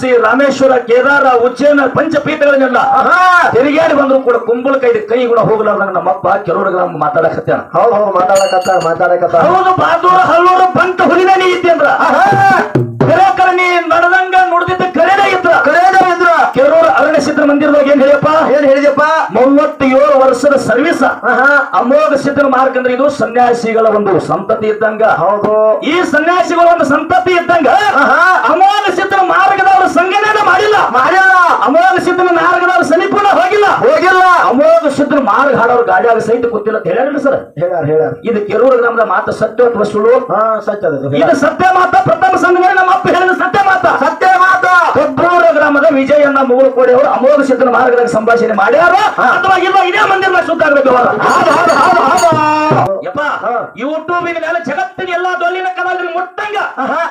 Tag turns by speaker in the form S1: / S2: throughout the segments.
S1: ಕಾಶಿ ರಾಮೇಶ್ವರ ಕೇದಾರ ಉಜ್ಜಯನ ಪಂಚಪೀಠಗಳನ್ನೆಲ್ಲ ತಿರುಗಾಡಿ ಬಂದ್ರು ಕೂಡ ಕುಂಬಳಕಾಯಿ ಕೈ ಕೂಡ ಹೋಗಲಾರ್ದಂಗ ನಮ್ಮಪ್ಪ ಕೆಲವರು ಗ್ರಾಮ ಮಾತಾಡಕತ್ತಾನ
S2: ಹೌದು ಹೌದು ಮಾತಾಡಕತ್ತ ಮಾತಾಡಕತ್ತ
S1: ಹೌದು ಬಾದೂರ ಹಲ್ಲೂರು ಬಂತ ಹುಲಿನ ನೀ ಇದ್ದಂದ್ರ ಕರೆ ನೀ ನಡೆದಂಗ ನುಡ್ದಿದ್ದ ಕರೆನೇ ಇದ್ರ.
S2: ಕರೇದ ಇದ್ರ.
S1: ಕೆಲವರು ಅರಣ್ಯ ಸಿದ್ಧ ಮಂದಿರದಾಗ ಏನ್ ಹೇಳಿಯಪ್ಪ?
S2: ಏನ್ ಹೇಳಿದ್ಯಪ್ಪ?
S1: ಮೂವತ್ತೇಳು ವರ್ಷದ ಸರ್ವಿಸ್. ಅಮೋಘ ಸಿದ್ಧನ ಮಾರ್ಗ ಅಂದ್ರೆ ಇದು ಸನ್ಯಾಸಿಗಳ ಒಂದು ಸಂತತಿ ಇದ್ದಂಗ.
S2: ಹೌದು.
S1: ಈ ಸನ್ಯಾಸಿಗಳ ಒಂದು ಸಂತತಿ ಇದ್ದಂಗ ಅಮೋಘ ಸಿದ್ಧನ ಮಾರ್ಗದವರು ಸಂಗಣನೆ ಮಾಡಿಲ್ಲ.
S2: ಮಾಡ್ಯಾರ
S1: ಅಮೋಘ ಸಿದ್ಧನ ಮಾರ್ಗದವ್ರ ಸನಿಪುಣ ಹೋಗಿಲ್ಲ.
S2: ಹೋಗಿಲ್ಲ.
S1: ಅಮೋಘ ಸಿದ್ಧನ ಮಾರ್ಗ ಹಾಡೋರು ಗಾಡಿಯಾಗ ಸಹಿತ ಗೊತ್ತಿಲ್ಲ ಅಂತ ಹೇಳ್ಯಾರ ಸರ್?
S2: ಹೇಳ್ಯಾರ ಹೇಳ್ಯಾರ.
S1: ಇದು ಕೆರೂರು ಗ್ರಾಮದ ಮಾತು ಸತ್ಯ ಅಥವಾ ಸುಳ್ಳು?
S2: ಹಾ ಸತ್ಯ ಇದು.
S1: ಸತ್ಯ ಮಾತ ಪ್ರಥಮ ಸಂಘಟನೆ ನಮ್ಮ ಅಪ್ಪ ಹೇಳಿದ ಸತ್ಯ ಮಾತ.
S2: ಸತ್ಯ ಮಾತ.
S1: ಕಬ್ಬೂರ ಗ್ರಾಮದ ವಿಜಯಣ್ಣ ಮುಗುಳುಕೋಡಿ ಅವರು ಅಮೋಘ ಸಿದ್ಧನ ಮಾರ್ಗದಾಗ ಸಂಭಾಷಣೆ ಮಾಡ್ಯಾರ. ಅಥವಾ ಇಲ್ಲ ಇದೇ ಮಂದಿರ ಶುದ್ಧ ಯಪ್ಪ. ಯೂಟ್ಯೂಬಿನ ಮೇಲೆ ಜಗತ್ತಿನ ಎಲ್ಲಾ ದೊಲ್ಲಿನ ಕಲಾವಿದರು ಮುಟ್ಟಂಗ.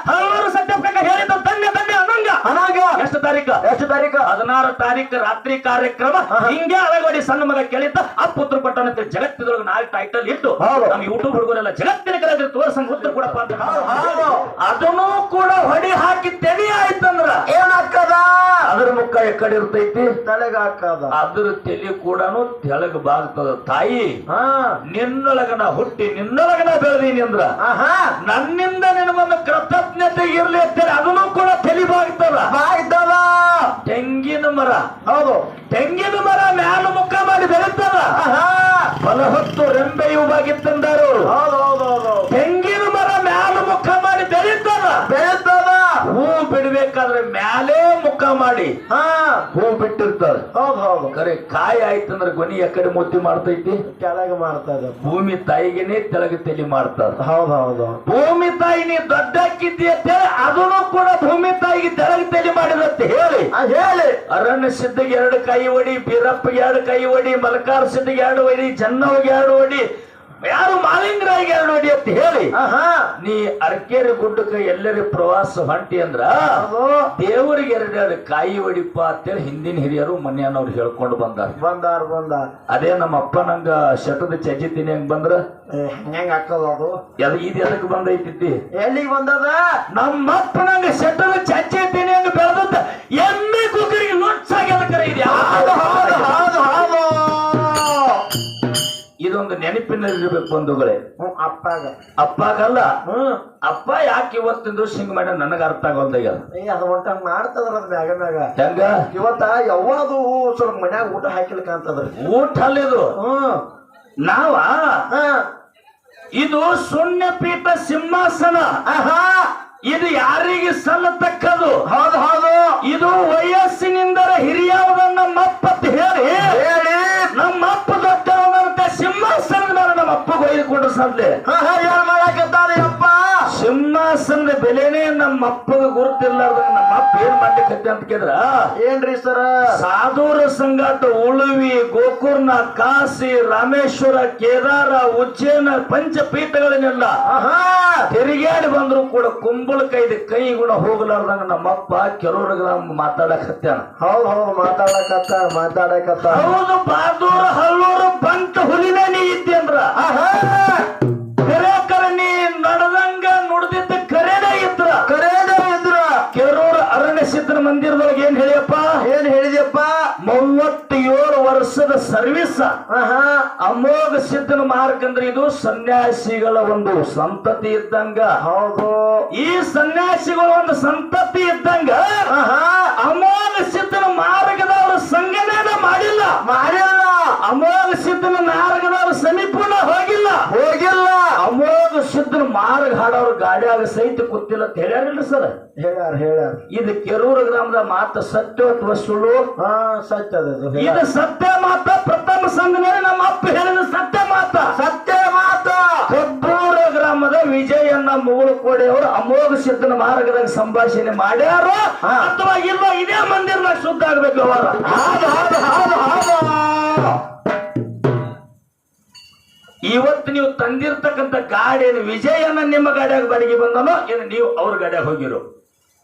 S1: ಹಲವಾರು ಸತ್ಯಪ್ರಕ ಹೇಳಿದ ತಂದೆ ತಂದೆ ಅನಂಗ.
S2: ಅನಾಗ.
S1: ಎಷ್ಟು ತಾರೀಕು?
S2: ಎಷ್ಟು ತಾರೀಕು?
S1: ಹದಿನಾರು ತಾರೀಕು ರಾತ್ರಿ ಕಾರ್ಯಕ್ರಮ. ಹಿಂಗೆ ಅಳಗೋಡಿ ಸಣ್ಣ ಮಗ ಕೇಳಿದ್ದ ಆ ಪುತ್ರ ಪಟ್ಟಣ ಜಗತ್ತಿದೊಳಗೆ ನಾಲ್ಕು ಟೈಟಲ್ ಇಟ್ಟು. ನಮ್ಮ ಯೂಟ್ಯೂಬ್ ಹುಡುಗರೆಲ್ಲ ಜಗತ್ತಿನ ಕಲಾವಿದರು ತೋರಿಸಂಗ ಉತ್ತರ ಕೊಡಪ್ಪ ಅಂತ. ಅದನ್ನು ಕೂಡ ಹೊಡಿ ಹಾಕಿ ತೆವಿ ಆಯ್ತಂದ್ರ
S2: ಏನಾಕ್ಕದ
S1: ಅದ್ರ ಮುಖ ಎಕಡೆ ಇರ್ತೈತಿ.
S2: ತಲೆಗೆ ಹಾಕದ
S1: ಅದ್ರ ತಲೆ ಕೂಡ ತೆಳಗ ಬಾಗ್ತದ. ತಾಯಿ
S2: ಹಾ.
S1: ನಿನ್ನೊಳಗನ ಹುಟ್ಟಿ ನಿನ್ನೊಳಗನ ಬೆಳೆದೀನಿ ಅಂದ್ರ ನನ್ನಿಂದ ನಿನ್ನ ಕೃತಜ್ಞತೆ ಇರ್ಲಿ ಅಂತೇಳಿ ಅದನ್ನು ಕೂಡ ತೆಲಿಬಾಗ್ತದ
S2: ಬಾಗ್ತದ.
S1: ತೆಂಗಿನ ಮರ.
S2: ಹೌದು.
S1: ತೆಂಗಿನ ಮರ ಮ್ಯಾಲ ಮುಖ ಮಾಡಿ ಬೆಳೀತದ. ಫಲ ಹೊತ್ತು ರೆಂಬೆಯು ಬಾಗಿತ್ತಂದರು
S2: ಹೌದು ಹೌದು ಹೌದು
S1: ತೆಂಗಿನ ಮರ ಮ್ಯಾಲ ಮುಖ ಮಾಡಿ ಬೆಳೀತದ.
S2: ಬೆಳೆದವ
S1: ಹೂ ಬಿಡ್ಬೇಕಾದ್ರೆ ಮ್ಯಾಲೆ ಮುಖ ಮಾಡಿ.
S2: ಹಾ.
S1: ಹೂ ಬಿಟ್ಟಿರ್ತದ
S2: ಹೌದು ಹೌದು.
S1: ಕರೆ ಕಾಯಿ ಆಯ್ತಂದ್ರೆ ಗೊನಿ ಎಕಡೆ ಮುದ್ದೆ ಮಾಡ್ತೈತಿ?
S2: ಕೆಳಗೆ ಮಾಡ್ತದ
S1: ಭೂಮಿ ತಾಯಿಗೆನೆ ತೆಳಗ ತೆಲಿ ಮಾಡ್ತದ
S2: ಹೌದು ಹೌದು.
S1: ಭೂಮಿ ತಾಯಿ ನೀ ದೊಡ್ಡಕ್ಕಿದ್ದಿ ಅಂತ ಹೇಳಿ ಅದನ್ನು ಕೂಡ ಭೂಮಿ ತಾಯಿಗೆ ತೆಳಗ ತಲೆ ಮಾಡಿದಂತೆ ಹೇಳಿ.
S2: ಹೇಳಿ.
S1: ಅರಣ್ಯ ಸಿದ್ಧಿಗೆ ಎರಡು ಕೈ ಒಡಿ ಬೀರಪ್ಪಗೆ ಎರಡು ಕೈ ಒಡಿ ಮಲಕಾರ ಸಿದ್ಧಿಗೆ ಎರಡು ಒಡಿ ಜನ್ನವ್ಗೆ ಎರಡು ಹೊಡಿ ಯಾರು ಮಾಲಿಂಗರಾಗಿ ಎರಡು ಅಡಿ ಅಂತ ಹೇಳಿ ನೀ ಅರ್ಕೇರಿ ಗುಡ್ಡಕ್ಕೆ ಎಲ್ಲರಿ ಪ್ರವಾಸ ಹೊಂಟಿ ಅಂದ್ರ ದೇವರಿಗೆ ಎರಡೆರಡು ಕಾಯಿ ಹೊಡಿಪ್ಪ ಅಂತೇಳಿ ಹಿಂದಿನ ಹಿರಿಯರು ಮನೆಯನ್ನವ್ರು ಹೇಳ್ಕೊಂಡು ಬಂದಾರ.
S2: ಬಂದಾರ ಬಂದಾರ.
S1: ಅದೇ ನಮ್ಮ ಅಪ್ಪ ನಂಗ ಶಟದ ಚಜಿತೀನಿ ಹೆಂಗ್ ಬಂದ್ರ?
S2: ಹೆಂಗ ಹಾಕದ ಅದು?
S1: ಇದು ಎದಕ್ ಬಂದೈತಿ
S2: ಎಲ್ಲಿಗೆ ಬಂದದ?
S1: ನಮ್ಮ ಅಪ್ಪ ನಂಗ ಶಟದ ಚಜ್ಜಿತೀನಿ ಹೆಂಗ್ ಬೆಳೆದತ್ತ ಎಮ್ಮೆ ಕುಕ್ಕರಿಗೆ ನುಚ್ಚಾಗ್ಯದ ಕರೆ ಇದು ಇದೊಂದು ನೆನಪಿನಲ್ಲಿರ್ಬೇಕು ಬಂಧುಗಳೇ.
S2: ಹ್ಮ್, ಅಪ್ಪಾಗ.
S1: ಅಪ್ಪಾಗಲ್ಲ.
S2: ಹ್ಮ್.
S1: ಅಪ್ಪ ಯಾಕೆ ಇವತ್ತಿನ ದಿವಸ ಹಿಂಗ್ ಮಾಡ ನನಗ ಅರ್ಥ ಆಗೋಲ್ದಾಗ.
S2: ಏ ಅದು ಒಟ್ಟಂಗ್ ಮಾಡ್ತದ್ರ ಅದ್ ಮ್ಯಾಗ ಮ್ಯಾಗ
S1: ಹೆಂಗ?
S2: ಇವತ್ತ ಯಾವುದು ಸ್ವಲ್ಪ ಮನ್ಯಾಗ ಊಟ ಹಾಕಿಲ್ಕ ಅಂತದ್ರಿ
S1: ಊಟ ಅಲ್ಲಿದು
S2: ಹ್ಮ್.
S1: ನಾವ?
S2: ಹಾ.
S1: ಇದು ಶೂನ್ಯ ಪೀಠ ಸಿಂಹಾಸನ.
S2: ಆಹಾ.
S1: ಇದು ಯಾರಿಗೆ ಸಲ್ಲತಕ್ಕದು
S2: ಹಾ ಏನ್ ಮಾಡಕತ್ತಾನೆ ಅಪ್ಪ?
S1: ಸಿಂಹಾಸನದ ಬೆಲೆನೇ ನಮ್ಮ ಅಪ್ಪಗ ಗುರುತಿರ್ಲಾರ್ದ ನಮ್ಮ ಅಪ್ಪ ಏನ್ ಮಾಡ್ಲಿಕ್ಕೆ ಅಂತ ಕೇಳಿದ್ರ?
S2: ಏನ್ರಿ ಸರ?
S1: ಸಾಧೂರ ಸಂಗಾಟ ಉಳುವಿ ಗೋಕುರ್ನ ಕಾಶಿ ರಾಮೇಶ್ವರ ಕೇದಾರ ಉಜ್ಜೈನ ಪಂಚಪೀಠಗಳನ್ನೆಲ್ಲ ತಿರುಗಾಡಿ ಬಂದ್ರು ಕೂಡ ಕುಂಬಳಕಾಯ್ದ ಕೈ ಗುಣ ಹೋಗ್ಲಾರ್ದಂಗ ನಮ್ಮಪ್ಪ ಕೆಲವ್ರಿಗೆ ಮಾತಾಡಕತ್ತಾನ.
S2: ಹೌದು ಹೌದು ಮಾತಾಡಕತ್ತ ಮಾತಾಡಕತ್ತ
S1: ಹೌದು ಬಾದೂರ
S2: ಆಹಾ.
S1: ಅಮೋಘ ಸಿದ್ಧನ ಮಾರ್ಗ ಅಂದ್ರೆ ಇದು ಸನ್ಯಾಸಿಗಳ ಒಂದು ಸಂತತಿ ಇದ್ದಂಗ.
S2: ಹೌದು.
S1: ಈ ಸನ್ಯಾಸಿಗಳ ಒಂದು ಸಂತತಿ ಇದ್ದಂಗ. ಅಮೋಘ ಸಿದ್ಧನ ಮಾರ್ಗದವರು ಸಂಗನೇನ ಮಾಡಿಲ್ಲ.
S2: ಮಾಡಿಲ್ಲ.
S1: ಅಮೋಘ ಸಿದ್ಧನ ಮಾರ್ಗದವ್ರ ಸಮೀಪನ ಹೋಗಿಲ್ಲ.
S2: ಹೋಗಿಲ್ಲ.
S1: ಅಮೋಘ ಸಿದ್ಧನ ಮಾರ್ಗ ಹಾಡೋರು ಗಾಡಿಯಾಗ ಸಹಿತ ಕೂತಿಲ್ಲ ಅಂತ ಹೇಳ್ಯಾರಿಲ್ಲ ಸರ್?
S2: ಹೇಳ್ಯಾರ ಹೇಳ್ಯಾರ.
S1: ಇದು ಕೆರೂರು ಗ್ರಾಮದ ಮಾತು ಸತ್ಯ ಅಥವಾ ಸುಳ್ಳು?
S2: ಹಾ ಸತ್ಯ ಇದು.
S1: ಸತ್ಯ ಮಾತ ಪ್ರಥಮ ಸಂಘದಲ್ಲಿ ನಮ್ಮ ಅಪ್ಪ ಹೇಳಿದ ಸತ್ಯ ಮಾತ.
S2: ಸತ್ಯ ಮಾತ.
S1: ಕಬ್ಬೂರ ಗ್ರಾಮದ ವಿಜಯಣ್ಣ ಮುಗುಳು ಕೋಡೆಯವರು ಅಮೋಘ ಸಿದ್ಧನ ಮಾರ್ಗದಾಗ ಸಂಭಾಷಣೆ ಮಾಡ್ಯಾರು. ಅಥವಾ ಇಲ್ಲ ಇದೇ ಮಂದಿರ ಶುದ್ಧ ಆಗ್ಬೇಕು ಅವರ.
S2: ಹೌದು ಹೌದು ಹೌದು ಹೌದು.
S1: ಇವತ್ತು ನೀವು ತಂದಿರ್ತಕ್ಕಂತ ಗಾಡಿ ವಿಜಯನ ನಿಮ್ಮ ಗಾಡಿಯಾಗ ಬಾಡಿಗೆ ಬಂದನೋ ಏನು ನೀವು ಅವ್ರ ಗಾಡಿಯಾಗ ಹೋಗಿರೋ?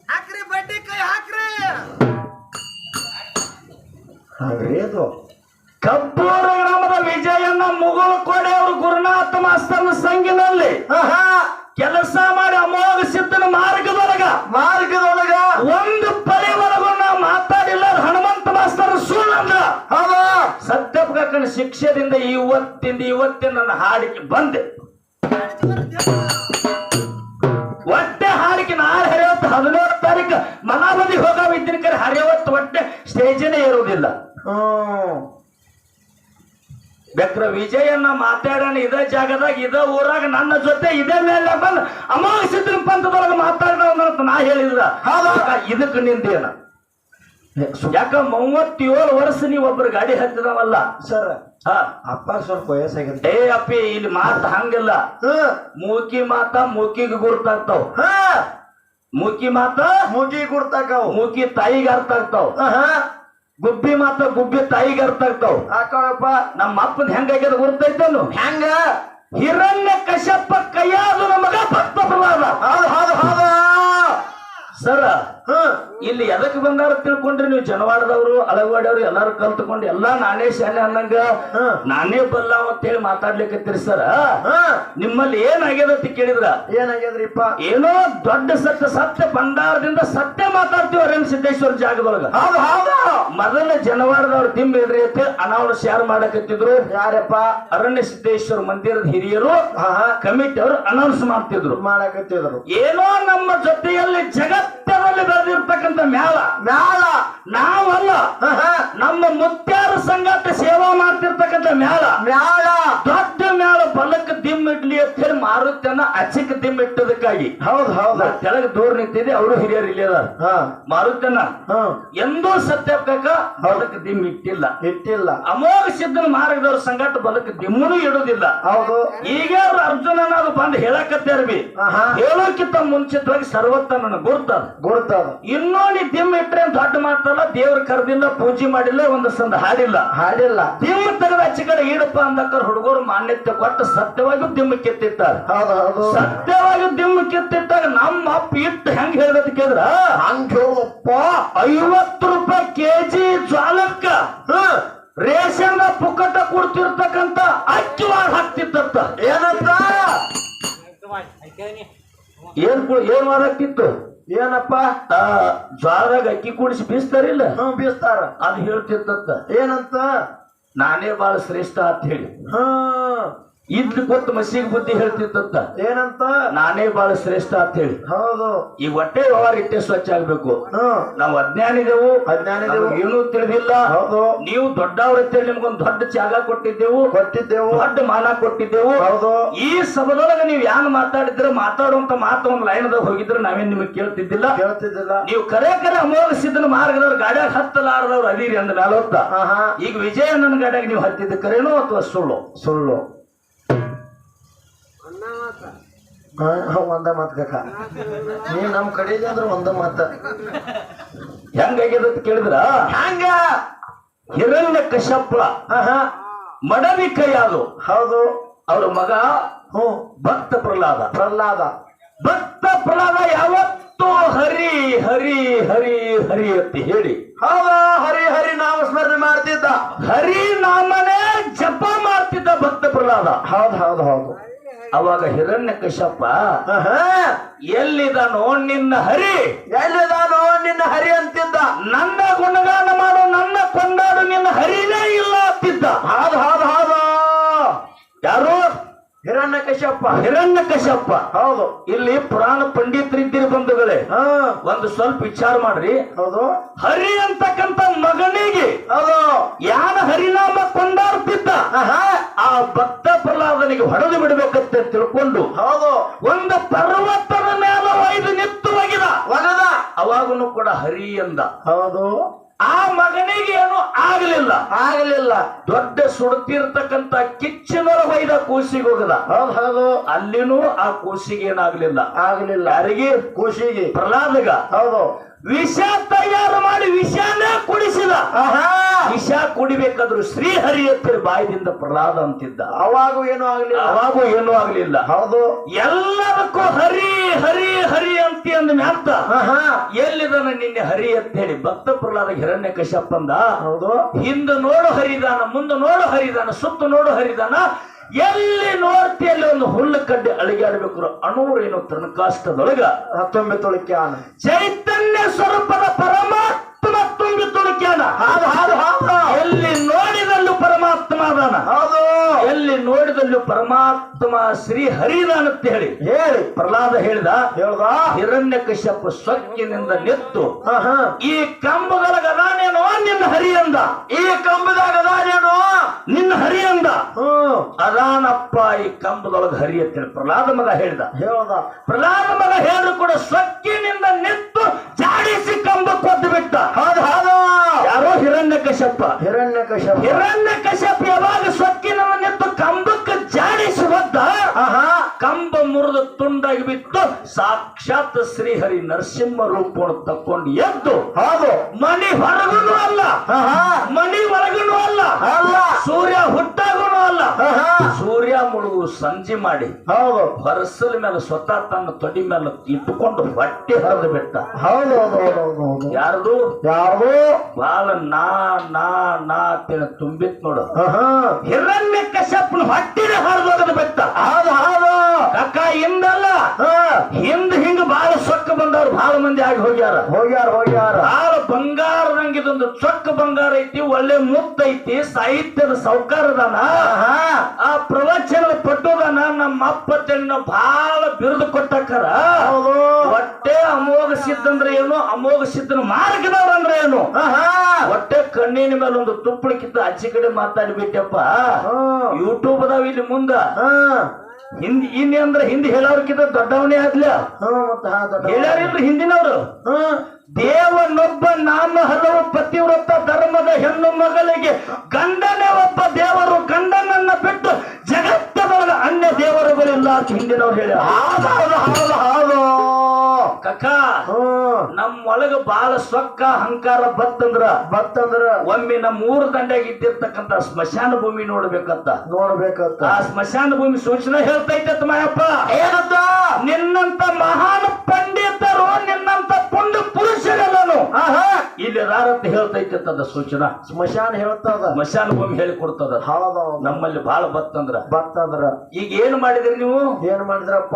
S3: ಹಾಕ್ರಿ ಬಡ್ಡಿ ಕೈ ಹಾಕ್ರಿ.
S2: ಹಾಗ್ರಿ ಅದು.
S1: ಗ್ರಾಮದ ವಿಜಯನ ಮುಗುಳು ಕೊಡೆ ಅವರು ಗುರುನಾಥ ಮಾಸ್ತನ
S2: ಸಂಗಿನಲ್ಲಿ
S1: ಕೆಲಸ ಮಾಡಿ ಅಮೋಘ ಸಿದ್ಧನ ಮಾರ್ಗದೊಳಗ
S2: ಮಾರ್ಗದೊಳಗ.
S1: ಒಂದು ಪರಿ ಮಾತಾಡಿಲ್ಲ ಹನುಮಂತ ಮಾಸ್ತರ ಸುಳ್ಳು ಅಂದ. ದೇವರಾಜನ ಶಿಕ್ಷೆದಿಂದ ಇವತ್ತಿಂದ ಇವತ್ತಿನ ನನ್ನ ಹಾಡಿಕೆ ಬಂದೆ. ಒಟ್ಟೆ ಹಾಡಿಕೆ ನಾಳೆ ಹರಿಯವತ್ತು ಹದಿನೇಳು ತಾರೀಕು ಮನಾಬದಿ ಹೋಗವ ಇದ್ದಿನ ಕರೆ ಹರಿಯವತ್ತು ಒಟ್ಟೆ ಸ್ಟೇಜನೇ ಇರುವುದಿಲ್ಲ. ಬೆಕ್ರ ವಿಜಯನ್ನ ಮಾತಾಡೋಣ ಇದೇ ಜಾಗದಾಗ ಇದೇ ಊರಾಗ ನನ್ನ ಜೊತೆ ಇದೇ ಮೇಲೆ ಬಂದು ಅಮಾವಾಸ್ಯ ಪಂಥದೊಳಗೆ ಮಾತಾಡೋಣ ಅಂತ ನಾ ಹೇಳಿದ್ರ ಇದಕ್ಕೆ ನಿಂದೇನ? ಯಾಕ ಮೂವತ್ತೇಳು ವರ್ಷ ನೀವು ಒಬ್ರು ಗಾಡಿ ಹತ್ತಿದವಲ್ಲ?
S2: ಸರ್
S1: ಹಾ.
S2: ಅಪ್ಪ ಸ್ವಲ್ಪ ವಯಸ್ಸಾಗಿದೆ
S1: ಏ ಅಪ್ಪಿ ಇಲ್ಲಿ ಮಾತು ಹಂಗಿಲ್ಲ. ಮೂಕಿ ಮಾತ ಮೂಕಿಗೆ ಗುರ್ತಾಗ್ತಾವ.
S2: ಹಾ.
S1: ಮೂಕಿ ಮಾತ
S2: ಮೂಕಿ ಗುರ್ತಾಕವ್
S1: ಮೂಕಿ ತಾಯಿಗೆ ಅರ್ಥ ಆಗ್ತಾವ. ಗುಬ್ಬಿ ಮಾತ ಗುಬ್ಬಿ ತಾಯಿಗೆ ಅರ್ಥ ಆಗ್ತಾವ.
S2: ಆಕಳಪ್ಪ
S1: ನಮ್ಮ ಅಪ್ಪನ ಹೆಂಗಾಗ್ಯದ ಗುರ್ತೈತೇನು?
S2: ಹೆಂಗ?
S1: ಹಿರಣ್ಯ ಕಶ್ಯಪ್ಪ ಕೈಯಾದು ನಮಗ ಭಕ್ತ ಪ್ರಹ್ಲಾದ
S2: ಹೌದು ಹೌದು ಹೌದು.
S1: ಸರ ಇಲ್ಲಿ ಎದಕ್ ಬಂದಾರ ತಿಳ್ಕೊಂಡ್ರಿ ನೀವು? ಜನವಾಡದವರು ಅಳಗವಾಡವ್ರು ಎಲ್ಲಾರು ಕಲ್ತ್ಕೊಂಡು ಎಲ್ಲಾ ನಾನೇ ಶಾಲೆ ಅನ್ನಂಗ. ನಾನೇ ಬಲ್ಲ ಅಂತ ಹೇಳಿ ಮಾತಾಡ್ಲಿಕ್ಕೆ ಸರ.
S2: ಹಾ.
S1: ನಿಮ್ಮಲ್ಲಿ ಏನಾಗ್ಯದ ಅಂತ ಕೇಳಿದ್ರ?
S2: ಏನಾಗ್ಯದ್ರಿಪ್ಪ?
S1: ಏನೋ ದೊಡ್ಡ ಸತ್ಯ ಸತ್ಯ ಭಂಡಾರದಿಂದ ಸತ್ಯ ಮಾತಾಡ್ತೀವಿ ಅರೇನ್ ಸಿದ್ದೇಶ್ವರ ಜಾಗದೊಳಗ.
S2: ಹೌದು ಹೌದು.
S1: ಮೊದಲ ಜನವಾಡದವ್ರು ದಿಮ್ ಏನ್ರಿ ಅಂತ ಅನಾವರಣ ಶೇರ್ ಮಾಡಕತ್ತಿದ್ರು.
S2: ಯಾರಪ್ಪ?
S1: ಅರಣ್ಯ ಸಿದ್ದೇಶ್ವರ ಮಂದಿರದ ಹಿರಿಯರು ಕಮಿಟಿ ಅವರು ಅನೌನ್ಸ್ ಮಾಡ್ತಿದ್ರು.
S2: ಮಾಡಕತ್ತಿದ್ರು.
S1: ಏನೋ ನಮ್ಮ ಜೊತೆಯಲ್ಲಿ ಜಗತ್ತದಲ್ಲಿ ಬೆಳೆದಿರ್ತಕ್ಕಂಥ ಮ್ಯಾಲ.
S2: ಮ್ಯಾಲ.
S1: ನಾವಲ್ಲ. ನಮ್ಮ ಮುತ್ಯಾರ ಸಂಗಾಟ ಸೇವಾ ಮಾಡ್ತಿರ್ತಕ್ಕಂಥ ಮ್ಯಾಲ.
S2: ಮ್ಯಾಲ.
S1: ಇಡ್ಲಿ ಅಂತ ಹೇಳಿ ಮಾರುತ್ಯನ ಅಚ್ಚಕ್ಕೆ ದಿಮ್ ಇಟ್ಟದಕ್ಕಾಗಿ.
S2: ಹೌದು ಹೌದು.
S1: ತೆಲಗ್ ಕೆಳಗೆ ದೂರ ನಿಂತಿದೆ ಅವರು ಹಿರಿಯರು ಇಲ್ಲಿ ಅದಾರ. ಮಾರುತ್ಯನ ಎಂದೂ ಸತ್ಯ ಬಲಕ್ಕೆ ದಿಮ್ ಇಟ್ಟಿಲ್ಲ.
S2: ಇಟ್ಟಿಲ್ಲ.
S1: ಅಮೋಘ ಸಿದ್ಧನ ಮಾರ್ಗದವ್ರ ಸಂಗಟ ಬಲಕ್ಕೆ ದಿಮ್ಮನು ಇಡುದಿಲ್ಲ.
S2: ಹೌದು.
S1: ಈಗ ಅವ್ರು ಅರ್ಜುನನಾದ್ರು ಬಂದು
S2: ಹೇಳಕತ್ತೇರ್ಬಿ
S1: ಹೇಳೋಕ್ಕಿಂತ ಮುಂಚಿತವಾಗಿ ಸರ್ವತ್ತ ನನ್ನ ಗುರ್ತದ.
S2: ಗುರ್ತದ.
S1: ಇನ್ನೂ ನೀ ದಿಮ್ ಇಟ್ರೆ ದೊಡ್ಡ ಮಾತಲ್ಲ ದೇವ್ರ ಕರೆದಿಲ್ಲ ಪೂಜೆ ಮಾಡಿಲ್ಲ ಒಂದು ಸಂದ ಹಾಡಿಲ್ಲ.
S2: ಹಾಡಿಲ್ಲ.
S1: ದಿಮ್ಮ ತೆಗೆದ ಅಚ್ಚಿಕಡೆ ಕಡೆ ಈಡಪ್ಪ ಅಂದಕ್ಕ ಹುಡುಗರು ಮಾನ್ಯತೆ ಕೊಟ್ಟು ಸತ್ಯವಾಗಿ ದಿಮ್ಮ
S2: ಹೌದು
S1: ಸತ್ಯವಾಗಿ ದಿಮ್ಮ ಕೆತ್ತಿದ್ದಾಗ ನಮ್ಮ ಅಪ್ಪ ಇಟ್ಟು ಹೆಂಗ್ ಹೇಳ್ಬೇಕು ಕೇಳಿದ್ರ?
S2: ಹಂಗ ಹೇಳಪ್ಪ.
S1: ಐವತ್ತು ರೂಪಾಯಿ ಕೆಜಿ ಜ್ವಾಲಕ್ಕ ರೇಷನ್ ಪುಕ್ಕಟ ಕೊಡ್ತಿರ್ತಕ್ಕಂತ ಅಕ್ಕಿ ವಾರ ಹಾಕ್ತಿತ್ತ
S2: ಏನಂತ
S1: ಏನ್ ಏನ್ ವಾರ ಹಾಕ್ತಿತ್ತು
S2: ಏನಪ್ಪ?
S1: ಆ, ಜ್ವಾಳದಾಗ ಅಕ್ಕಿ ಕೂಡಿಸಿ ಬೀಸ್ತಾರಿಲ್ಲ?
S2: ಹ್ಮ್ ಬೀಸ್ತಾರ.
S1: ಅದ್ ಹೇಳ್ತಿತ್ತ
S2: ಏನಂತ?
S1: ನಾನೇ ಬಾಳ ಶ್ರೇಷ್ಠ ಅಂತ ಹೇಳಿ.
S2: ಹ್ಮ್
S1: ಇದ್ಲು ಗೊತ್ತು ಮಸೀಗ್ ಬುದ್ಧಿ ಹೇಳ್ತಿತ್ತಂತ.
S2: ಏನಂತ?
S1: ನಾನೇ ಬಹಳ ಶ್ರೇಷ್ಠ ಅಂತ ಹೇಳಿ.
S2: ಹೌದು.
S1: ಈ ಹೊಟ್ಟೆ ವ್ಯವಹಾರ ಇಟ್ಟೆ ಸ್ವಚ್ಛ ಆಗ್ಬೇಕು. ನಾವು ಅಜ್ಞಾನಿದೆವು
S2: ಅಜ್ಞಾನಿದೆವು.
S1: ಏನೂ ತಿಳಿದಿಲ್ಲ.
S2: ಹೌದು.
S1: ನೀವು ದೊಡ್ಡವ್ರ ಅಂತೇಳಿ ನಿಮ್ಗೊಂದು ದೊಡ್ಡ ಜಾಗ ಕೊಟ್ಟಿದ್ದೆವು.
S2: ಕೊಟ್ಟಿದ್ದೆವು.
S1: ದೊಡ್ಡ ಮಾನ ಕೊಟ್ಟಿದ್ದೆವು.
S2: ಹೌದು.
S1: ಈ ಸಭದೊಳಗ ನೀವು ಯಾನ್ ಮಾತಾಡಿದ್ರೆ ಮಾತಾಡುವಂತ ಮಾತು ಒಂದು ಲೈನ್ದಾಗ ಹೋಗಿದ್ರೆ ನಾವೇನ್ ನಿಮಗೆ ಕೇಳ್ತಿದ್ದಿಲ್ಲ.
S2: ಕೇಳ್ತಿದ್ದಿಲ್ಲ.
S1: ನೀವು ಕರೆ ಕರೆ ಅಮೋಘ ಮಾರ್ಗದವ್ರ ಮಾರ್ಗದವ್ರು ಗಾಡ್ಯಾಗ ಹತ್ತಲಾರದವ್ರು ಅದೀರಿ ಅಂದ್ರೆ ಮೇಲೆ ಈಗ ವಿಜಯ ನನ್ನ ಗಾಡ್ಯಾಗ ನೀವು ಹತ್ತಿದ್ದ ಕರೇನೋ ಅಥವಾ ಸುಳ್ಳು?
S2: ಸುಳ್ಳು. ಒಂದ ಮಾತ ಕಕ್ಕ ನೀ ನಮ್ ಕಡೆಗೆ ಅಂದ್ರೆ ಒಂದ ಮಾತ.
S1: ಹೆಂಗಾಗ್ಯದ ಕೇಳಿದ್ರ?
S2: ಹಂಗ?
S1: ಹಿರಣ್ಯ ಕಶ್ಯಪ ಮಡವಿ ಕೈಯಾದು
S2: ಹೌದು.
S1: ಅವ್ರ ಮಗ
S2: ಹ್ಞೂ.
S1: ಭಕ್ತ ಪ್ರಹ್ಲಾದ.
S2: ಪ್ರಹ್ಲಾದ.
S1: ಭಕ್ತ ಪ್ರಹ್ಲಾದ ಯಾವತ್ತೂ ಹರಿ ಹರಿ ಹರಿ ಹರಿ ಅಂತ ಹೇಳಿ.
S2: ಹೌದ ಹರಿ ಹರಿ ನಾಮ ಸ್ಮರಣೆ ಮಾಡ್ತಿದ್ದ.
S1: ಹರಿ ನಾಮನೇ ಜಪ ಮಾಡ್ತಿದ್ದ ಭಕ್ತ ಪ್ರಹ್ಲಾದ.
S2: ಹೌದು ಹೌದು ಹೌದು.
S1: ಅವಾಗ ಹಿರಣ್ಯ
S2: ಕಶಪ್ಪ
S1: ಎಲ್ಲಿದಾನೋ ನಿನ್ನ ಹರಿ.
S2: ಎಲ್ಲಿದಾನೋ ನಿನ್ನ ಹರಿ ಅಂತಿದ್ದ.
S1: ನನ್ನ ಗುಣಗಾನ ಮಾಡೋ ನನ್ನ ಕೊಂಡಾಡು ನಿನ್ನ ಹರಿನೇ ಇಲ್ಲ ಅಂತಿದ್ದ.
S2: ಹಾದ ಹಾದ ಹಾದ.
S1: ಯಾರು?
S2: ಹಿರಣ್ಯ ಕಶ್ಯಪ್ಪ
S1: ಹಿರಣ್ಯ ಕಶ್ಯಪ್ಪ
S2: ಹೌದು.
S1: ಇಲ್ಲಿ ಪುರಾಣ ಪಂಡಿತರಿದ್ದೀರಿ ಬಂಧುಗಳೇ
S2: ಹಾ.
S1: ಒಂದು ಸ್ವಲ್ಪ ವಿಚಾರ ಮಾಡ್ರಿ.
S2: ಹೌದು.
S1: ಹರಿ ಅಂತಕ್ಕಂತ ಮಗನಿಗೆ
S2: ಹೌದು.
S1: ಯಾನ ಹರಿನಾಮ ಕೊಂಡಾಡ್ತಿದ್ದ? ಆ ಭಕ್ತ ಪ್ರಹ್ಲಾದನಿಗೆ ಹೊಡೆದು ಬಿಡಬೇಕಂತ ತಿಳ್ಕೊಂಡು
S2: ಹೌದು.
S1: ಒಂದು ಪರ್ವತದ ಮೇಲೆ ಒಯ್ದು ನಿತ್ತು ಒಗಿದ.
S2: ಒಗದ.
S1: ಅವಾಗನು ಕೂಡ ಹರಿ ಎಂದ.
S2: ಹೌದು.
S1: ಆ ಮಗನಿಗೆ ಏನು ಆಗಲಿಲ್ಲ.
S2: ಆಗಲಿಲ್ಲ.
S1: ದೊಡ್ಡ ಸುಡುತ್ತಿರ್ತಕ್ಕಂತ ಕಿಚ್ಚನರ ಬೈದ ಕೂಸಿಗೆ ಹೋಗದ.
S2: ಹೌದು ಹೌದು.
S1: ಅಲ್ಲಿನೂ ಆ ಕೂಸಿಗೆ ಏನಾಗ್ಲಿಲ್ಲ.
S2: ಆಗಲಿಲ್ಲ.
S1: ಅರಿಗೆ
S2: ಕೂಸಿಗೆ.
S1: ಪ್ರಹ್ಲಾದಗ.
S2: ಹೌದು.
S1: ವಿಷ ತಯಾರು ಮಾಡಿ ವಿಷನೇ ಕುಡಿಸಿದ.
S2: ಆಹಾ.
S1: ಕುಡಿಬೇಕಾದ್ರು ಶ್ರೀಹರಿ ಎತ್ತಿರ ಬಾಯದಿಂದ ಪ್ರಹ್ಲಾದ ಅಂತಿದ್ದ.
S2: ಅವಾಗ ಏನು ಆಗ್ಲಿಲ್ಲ.
S1: ಅವಾಗೂ ಏನೂ ಆಗ್ಲಿಲ್ಲ.
S2: ಹೌದು.
S1: ಎಲ್ಲದಕ್ಕೂ ಹರಿ ಹರಿ ಹರಿ ಅಂತಿ ಅಂದ ಮ್ಯಾತ ಎಲ್ಲಿದಾನ ನಿನ್ನೆ ಹರಿ ಅಂತ ಹೇಳಿ ಭಕ್ತ ಪ್ರಹ್ಲಾದ ಹಿರಣ್ಯ ಕಶ್ಯಪ್ಪಂದ
S2: ಹೌದು.
S1: ಹಿಂದ ನೋಡು ಹರಿದಾನ ಮುಂದೆ ನೋಡು ಹರಿದಾನ ಸುತ್ತ ನೋಡು ಹರಿದಾನ. ಎಲ್ಲಿ ನೋಡ್ತಿ ಅಲ್ಲಿ ಒಂದು ಹುಲ್ಲು ಕಡ್ಡಿ ಅಳಿಗಾಡ್ಬೇಕು ಅಣೂರೇನು
S2: ತೃಣಕಾಷ್ಟದೊಳಗ ಹತ್ತೊಂಬತ್ತೊಳಕ್ಕೆ
S1: ಚೈತನ್ಯ ಸ್ವರೂಪದ ಪರಮಾತ್ಮ ತುಂಬಿ ತುಳುಕ್ಯಾನ
S2: ಹೌದು ಹೌದು ಹೌದು
S1: ಎಲ್ಲಿ ನೋಡಿದಲ್ಲೂ ಪರಮಾತ್ಮ ಅದಾನ ಎಲ್ಲಿ ನೋಡಿದಲ್ಲೂ ಪರಮಾತ್ಮ ಶ್ರೀ ಹರಿದಾನ ಅಂತ ಹೇಳಿ.
S2: ಹೇಳಿ.
S1: ಪ್ರಹ್ಲಾದ ಹೇಳಿದ
S2: ಹೇಳ್ದ.
S1: ಹಿರಣ್ಯ ಕಶ್ಯಪ ಸೊಕ್ಕಿನಿಂದ ನಿತ್ತು ಈ ಕಂಬಗಳ ಗದಾನೇನೋ ನಿನ್ನ ಹರಿ ಅಂದ.
S2: ಈ ಕಂಬದಾಗ ಅದಾನೇನು
S1: ನಿನ್ನ ಹರಿ ಅಂದ. ಅದಾನಪ್ಪ ಈ ಕಂಬದೊಳಗ ಹರಿ ಅಂತ ಹೇಳಿ ಪ್ರಹ್ಲಾದ ಮಗ ಹೇಳಿದ.
S2: ಹೇಳ್ದ.
S1: ಪ್ರಹ್ಲಾದ ಮಗ ಹೇಳಿದ್ರು ಕೂಡ ಸೊಕ್ಕಿನಿಂದ ನಿತ್ತು ಜಾಡಿಸಿ ಕಂಬಕ್ಕೆ ಒದ್ದು ಬಿಟ್ಟ.
S2: ಹೌದು ಹೌದು.
S1: ಯಾರೋ ಹಿರಣ್ಯ ಕಶ್ಯಪ್ಪ
S2: ಹಿರಣ್ಯ ಕಶ್ಯಪ
S1: ಹಿರಣ್ಯ ಕಶ್ಯಪ ಯಾವಾಗ ಸೊಕ್ಕಿನಿಂದ ನಿತ್ತು ಕಂಬಕ್ಕೆ ಜಾಡಿಸಿ ಒದ್ದ
S2: ಆಹಾ.
S1: ಕಂಬ ಮುರಿದು ತುಂಡಾಗಿ ಬಿತ್ತು. ಸಾಕ್ಷಾತ್ ಶ್ರೀಹರಿ ನರಸಿಂಹ ರೂಪವನ್ನು ತಕ್ಕೊಂಡು ಎದ್ದು
S2: ಹೌದು.
S1: ಮನಿ ಹೊರಗುನು ಅಲ್ಲ. ಮನಿ ಒಳಗುನು ಅಲ್ಲ.
S2: ಅಲ್ಲ.
S1: ಸೂರ್ಯ ಹುಟ್ಟಾಗುನು ಅಲ್ಲ. ಸೂರ್ಯ ಮುಳುಗು ಸಂಜೆ ಮಾಡಿ
S2: ಹೌದು.
S1: ಹೊರಸಲ ಮೇಲೆ ಸ್ವತಃ ತನ್ನ ತೊಡಿ ಮೇಲೆ ಇಟ್ಟುಕೊಂಡು ಹೊಟ್ಟೆ ಹರಿದು ಬಿಟ್ಟ.
S2: ಹೌದು ಹೌದು
S1: ಯಾರ್ದು?
S2: ಯಾರು
S1: ಬಾಳ ನಾ ನಾ ನಾ ತಿನ್ನ ತುಂಬಿತ್ ನೋಡು. ಹಿರಣ್ಯ ಕಶ್ಯಪನ ಹೊಟ್ಟಿನ ಹರಿದೋಗದ ಬೆತ್ತ
S2: ಹೌದು ಹೌದು.
S1: ಕಕ್ಕ ಹಿಂದಲ್ಲ?
S2: ಹಾ.
S1: ಹಿಂದ್ ಹಿಂಗ ಬಾಳ ಸೊಕ್ಕ ಬಂದವ್ರು ಬಹಳ ಮಂದಿ ಆಗಿ ಹೋಗ್ಯಾರ.
S2: ಹೋಗ್ಯಾರ ಹೋಗ್ಯಾರ.
S1: ಬಾಳ ಬಂಗಾರ ನಂಗಿದೊಂದು ಚೊಕ್ಕ ಬಂಗಾರ ಐತಿ ಒಳ್ಳೆ ಮುತ್ತ ಐತಿ ಸಾಹಿತ್ಯದ ಸೌಕಾರದಾನ
S2: ಹಾ
S1: ಆ ಪ್ರವಚನದ ಪಟ್ಟೋದಾನ ನಮ್ಮ ಅಪ್ಪ ತೆಣ್ಣ ಬಹಳ ಬಿರುದು ಕೊಟ್ಟಕ್ಕರ
S2: ಹೌದು.
S1: ಹೊಟ್ಟೆ ಅಮೋಘ ಸಿದ್ಧಂದ್ರೆ ಏನು? ಅಮೋಘ ಸಿದ್ಧನ ಮಾರ್ಗದವ್ರಂದ್ರೆ ಏನು?
S2: ಹಾ
S1: ಹೊಟ್ಟೆ ಕಣ್ಣಿನ ಮೇಲೆ ಒಂದು ತುಪ್ಪಳಕ್ಕಿಂತ ಆಚೆ ಕಡೆ ಮಾತಾಡ್ಬಿಟ್ಟಪ್ಪ. ಯೂಟ್ಯೂಬ್ ಅದಾವ ಇಲ್ಲಿ ಮುಂದ. ಹಿಂದಿ ಇನ್ನೇ ಅಂದ್ರೆ ಹಿಂದಿ ಹೇಳೋರ್ಕಿಂತ ದೊಡ್ಡವನೇ ಆದ್ಲ. ಹೇಳ್ಯಾರಿಲ್ರಿ ಹಿಂದಿನವ್ರು. ದೇವನೊಬ್ಬ ನಾಮ ಹಲವು ಪತಿವ್ರತ ಧರ್ಮದ ಹೆಣ್ಣು ಮಗಳಿಗೆ ಗಂಡನೇ ಒಬ್ಬ ದೇವರು ಗಂಡನನ್ನ ಬಿಟ್ಟು ಜಗತ್ತದೊಳಗ ಅನ್ಯ ದೇವರುಗಳಿಲ್ಲ ಹಿಂದಿನವ್ರು ಹೇಳ
S2: ಹೌದು ಹೌದು ಹೌದು. ಹ್ಮ್
S1: ನಮ್ ಒಳಗ ಬಾಳ ಸೊಕ್ಕ ಅಹಂಕಾರ ಬತ್ತಂದ್ರ
S2: ಬತ್ತಂದ್ರ
S1: ಒಮ್ಮೆ ನಮ್ಮ ಊರ ದಂಡಾಗಿ ಇದ್ದಿರ್ತಕ್ಕಂತ ಸ್ಮಶಾನ ಭೂಮಿ ನೋಡ್ಬೇಕಂತ.
S2: ನೋಡ್ಬೇಕಂತ.
S1: ಆ ಸ್ಮಶಾನ ಭೂಮಿ ಸೂಚನೆ ಹೇಳ್ತೈತೆ ಮಾಯಪ್ಪ.
S2: ಏನಂತ?
S1: ನಿನ್ನಂತ ಮಹಾನ್ ಪಂಡಿತರು ನಿನ್ನಂತ ಪುಂಡ ಪುರುಷರೆಲ್ಲನು.
S2: ಆಹಾ.
S1: ಇಲ್ಲಿ ರಾರತ್ ಹೇಳ್ತೈತೆ ಅದ ಸೂಚನಾ.
S2: ಸ್ಮಶಾನ ಹೇಳ್ತದ.
S1: ಸ್ಮಶಾನ ಭೂಮಿ
S2: ಹೇಳಿಕೊಡ್ತದ.
S1: ನಮ್ಮಲ್ಲಿ ಬಹಳ ಬತ್ತಂದ್ರ.
S2: ಬತ್ತಂದ್ರ.
S1: ಈಗ ಏನ್ ಮಾಡಿದ್ರಿ ನೀವು?
S2: ಏನ್ ಮಾಡಿದ್ರಪ್ಪ?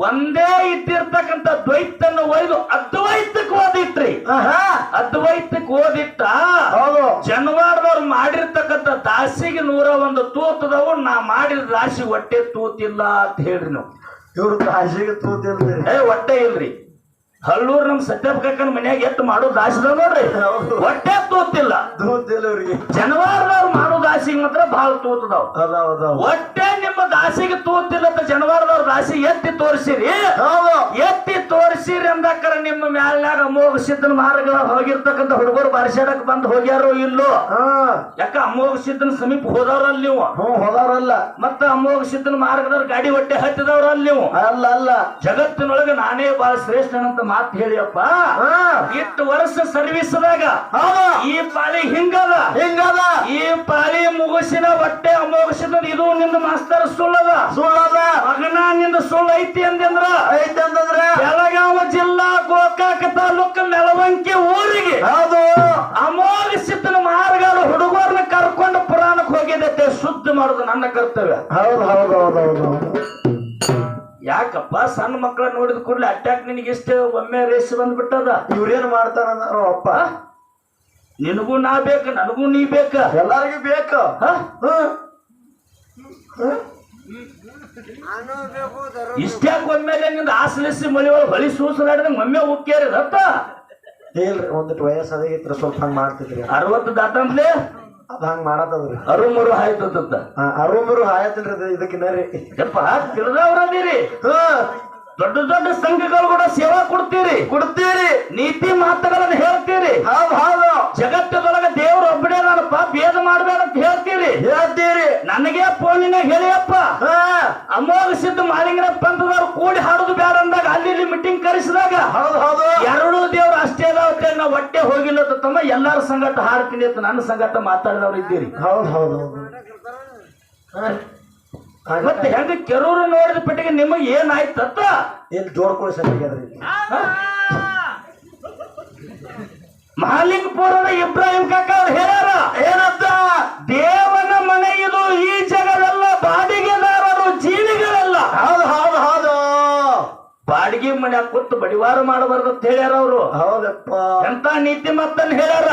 S1: ಒಂದೇ ಇಟ್ಟಿರ್ತಕ್ಕಂತ ದ್ವೈತನ್ನು ಒಯ್ದು ಅದ್ವೈತಕ್ಕೆ ಓದಿಟ್ರಿ. ಅದ್ವೈತಕ್ಕೆ ಓದಿಟ್ಟ.
S2: ಹೌದು.
S1: ಜನವಾರದವ್ರು ಮಾಡಿರ್ತಕ್ಕಂಥ ದಾಸಿಗೆ ನೂರ ಒಂದು ತೂತದವು ನಾ ಮಾಡಿದ ದಾಸಿ ಹೊಟ್ಟೆ ತೂತಿಲ್ಲ ಅಂತ ಹೇಳ್ರಿ ನೀವು.
S2: ಇವ್ರ ರಾಶಿಗೆ ತೂತಿಲ್ರಿ.
S1: ಏ ಹೊಟ್ಟೆ ಇಲ್ರಿ. ಹಳ್ಳೂರ್ ನಮ್ ಸತ್ಯಪ್ಪ ಕಾಕನ ಮನ್ಯಾಗ ಎಟ್ಟು ಮಾಡೋ ಆಸಿದ ನೋಡ್ರಿ. ಹೊಟ್ಟೆ ತೂತಿಲ್ಲ.
S2: ತೂತಿಲ್ಲ ಇವ್ರಿಗೆ
S1: ಜನವಾರದವ್ರು ಮಾಡೋ ದಾಸಿಗೆ ಮಾತ್ರ ಬಹಳ ತೂತದವ್. ಹೊಟ್ಟೆ ನಿಮ್ಮ ದಾಸಿಗೆ ತೂತಿಲ್ಲ ಅಂತ ಜನವಾರದವ್ರ ದಾಸಿ ಎತ್ತಿ ತೋರಿಸಿರಿ. ಎತ್ತಿ ತೋರಿಸಿರಿ ಅಂದಾಕರ ನಿಮ್ಮ ಮ್ಯಾಲ್ನಾಗ ಅಮೋಘ ಸಿದ್ಧನ ಮಾರ್ಗ ಹೋಗಿರ್ತಕ್ಕಂಥ ಹುಡುಗರು ಬಾರಿಸಾಡಕ್ ಬಂದು ಹೋಗ್ಯಾರೋ ಇಲ್ಲೋ?
S2: ಹಾ.
S1: ಯಾಕ ಅಮೋಘ ಸಿದ್ಧನ ಸಮೀಪ ಹೋದವ್ರಲ್ಲ ನೀವು
S2: ಹೋದವ್ರಲ್ಲ.
S1: ಮತ್ತ ಅಮೋಘ ಸಿದ್ಧನ ಮಾರ್ಗದವ್ರ ಗಾಡಿ ಹೊಟ್ಟೆ ಹತ್ತಿದವ್ರಲ್ಲ ನೀವು?
S2: ಅಲ್ಲ ಅಲ್ಲ.
S1: ಜಗತ್ತಿನೊಳಗೆ ನಾನೇ ಬಹಳ ಶ್ರೇಷ್ಠನಂತ ಮಾತು ಹೇಳಿಯಪ್ಪ. ಇಷ್ಟು ವರ್ಷ ಸರ್ವಿಸ್ದಾಗ
S2: ಹೌದು.
S1: ಈ ಪಾಳಿ ಹಿಂಗದ.
S2: ಹಿಂಗದ.
S1: ಈ ಪಾಳಿ ಮುಗಿಸಿನ ಬಟ್ಟೆ ಮುಗಿಸಿದ ಇದು ನಿಂದ ಮಾಸ್ತರ್ ಸುಳ್ಳದ.
S2: ಸುಳ್ಳದ.
S1: ಮಗನ ನಿಂದ ಸುಳ್ಳು ಐತಿ ಅಂದ್ರ
S2: ಐತಂದ್ರೆ
S1: ಬೆಳಗಾವ ಜಿಲ್ಲಾ ಗೋಕಾಕ ತಾಲೂಕ ನೆಲವಂಕಿ ಊರಿಗೆ
S2: ಹೌದು.
S1: ಅಮೋಘ ಸಿದ್ಧನ ಮಾರ್ಗದ ಹುಡುಗರನ್ನ ಕರ್ಕೊಂಡು ಪುರಾಣಕ್ಕೆ ಹೋಗಿದ್ದೆ ಶುದ್ಧ ಮಾಡುದು ನನ್ನ ಕರ್ತವ್ಯ.
S2: ಹೌದು ಹೌದು ಹೌದು ಹೌದು.
S1: ಯಾಕಪ್ಪ ಸಣ್ಣ ಮಕ್ಕಳ ನೋಡಿದ ಕೂಡಲೇ ಅಟ್ಯಾಕ್ ನಿನಗೆ ಇಷ್ಟ? ಒಮ್ಮೆ ರೇಸ್ ಬಂದ್ಬಿಟ್ಟದ.
S2: ಇವ್ರೇನ್ ಮಾಡ್ತಾರ ಅಪ್ಪ.
S1: ನಿನಗೂ ನಾ ಬೇಕ ನನಗೂ ನೀ ಬೇಕ?
S2: ಎಲ್ಲರಿಗೂ ಬೇಕು.
S1: ಇಷ್ಟ್ಯಾಕ ಒಮ್ಮೆಲೆ ನಿಂದ ಆಸಲಿಸಿ ಮಳಿ ಒಳಗೆ ಹೊಳಿ ಮೊಮ್ಮೆ ಒಮ್ಮೆ ಉಕ್ಕೇರಿ ದತ್ತ
S2: ಇಲ್ರಿ ಒಂದಿಟ್ಟು ವಯಸ್ಸಾದಾಗಿತ್ರ ಸ್ವಲ್ಪ ಹಂಗೆ ಮಾಡ್ತಿದ್ರಿ.
S1: ಅರವತ್ತು ದಾಟಂದ್ಲೆ
S2: ಅದ್ ಹಂಗ್ ಮಾಡತ್ತದ್ರಿ.
S1: ಅರುಮರು ಆಯ್ತದ
S2: ಅರುಮರು ಆಯತಿಲ್ರಿ ಇದಕ್ಕಿನ್ನ ರೀ
S1: ಯಪ್ಪ ತಿಳಿದವ್ರದೀರಿ ದೊಡ್ಡ ದೊಡ್ಡ ಸಂಘಗಳು ಕೂಡ ಸೇವಾ ಕೊಡ್ತೀರಿ.
S2: ಕೊಡ್ತೀರಿ.
S1: ನೀತಿ ಮಾತುಗಳನ್ನು ಹೇಳ್ತೀರಿ.
S2: ಹೌದು ಹೌದು.
S1: ಜಗತ್ತದೊಳಗ ದೇವ್ರ ಒಬ್ಬನೇ ನಾನಪ್ಪ ಭೇದ ಮಾಡ್ಬೇಡ ಅಂತ ಹೇಳ್ತೀರಿ.
S2: ಹೇಳ್ತೀರಿ.
S1: ನನಗೆ ಫೋನಿನ ಹೇಳಿಯಪ್ಪ ಅಮೋಘ ಸಿದ್ಧ ಮಾಲಿಂಗನ ಪಂಥದವ್ರು ಕೂಡಿ ಹಾಡೋದು ಬೇಡ ಅಂದಾಗ ಅಲ್ಲಿ ಇಲ್ಲಿ ಮೀಟಿಂಗ್ ಕರೆಸಿದಾಗ
S2: ಹೌದು ಹೌದು.
S1: ಎರಡು ದೇವ್ರು ಹೊಟ್ಟೆ ಹೋಗಿಲ್ಲ ಅಂತ ತಮ್ಮ ಎಲ್ಲಾರ ಸಂಗಟ ಹಾಡ್ತೀನಿ ಅಂತ ನನ್ನ ಸಂಗಟ ಮಾತಾಡಿದವ್ರು ಇದ್ದೀರಿ.
S2: ಹೌದು ಹೌದು
S1: ಮತ್ತೆ ಹೆಂಗ ಕೆರೂರು ನೋಡಿದ ಪಟ್ಟಿಗೆ ನಿಮಗೆ ಏನಾಯ್ತತ್ತ
S2: ಇಲ್ಲಿ. ಜೋಡ್ಕೊಳ್ಳಿ ಸರಿಯಾದ್ರಿ
S1: ಮಹಾಲಿಂಗಪುರದ ಇಬ್ರಾಹಿಂ ಕಾಕ ಅವ್ರು ಹೇಳ್ಯಾರ ಏನಂತ ದೇವನ ಮನೆ ಇದು ಈ ಜಗದಲ್ಲ ಬಾಡಿಗೆದಾರರು ಜೀವಿಗಳೆಲ್ಲ
S2: ಹೌದು ಹೌದು ಹೌದು
S1: ಬಾಡಿಗೆ ಮನೆ ಕೊಟ್ಟು ಬಡಿವಾರ ಮಾಡಬಾರ್ದು ಅಂತ ಹೇಳ್ಯಾರ ಅವರು.
S2: ಹೌದಪ್ಪ.
S1: ಎಂತ ನೀತಿ ಮತ್ತನ್ನ ಹೇಳ್ಯಾರ.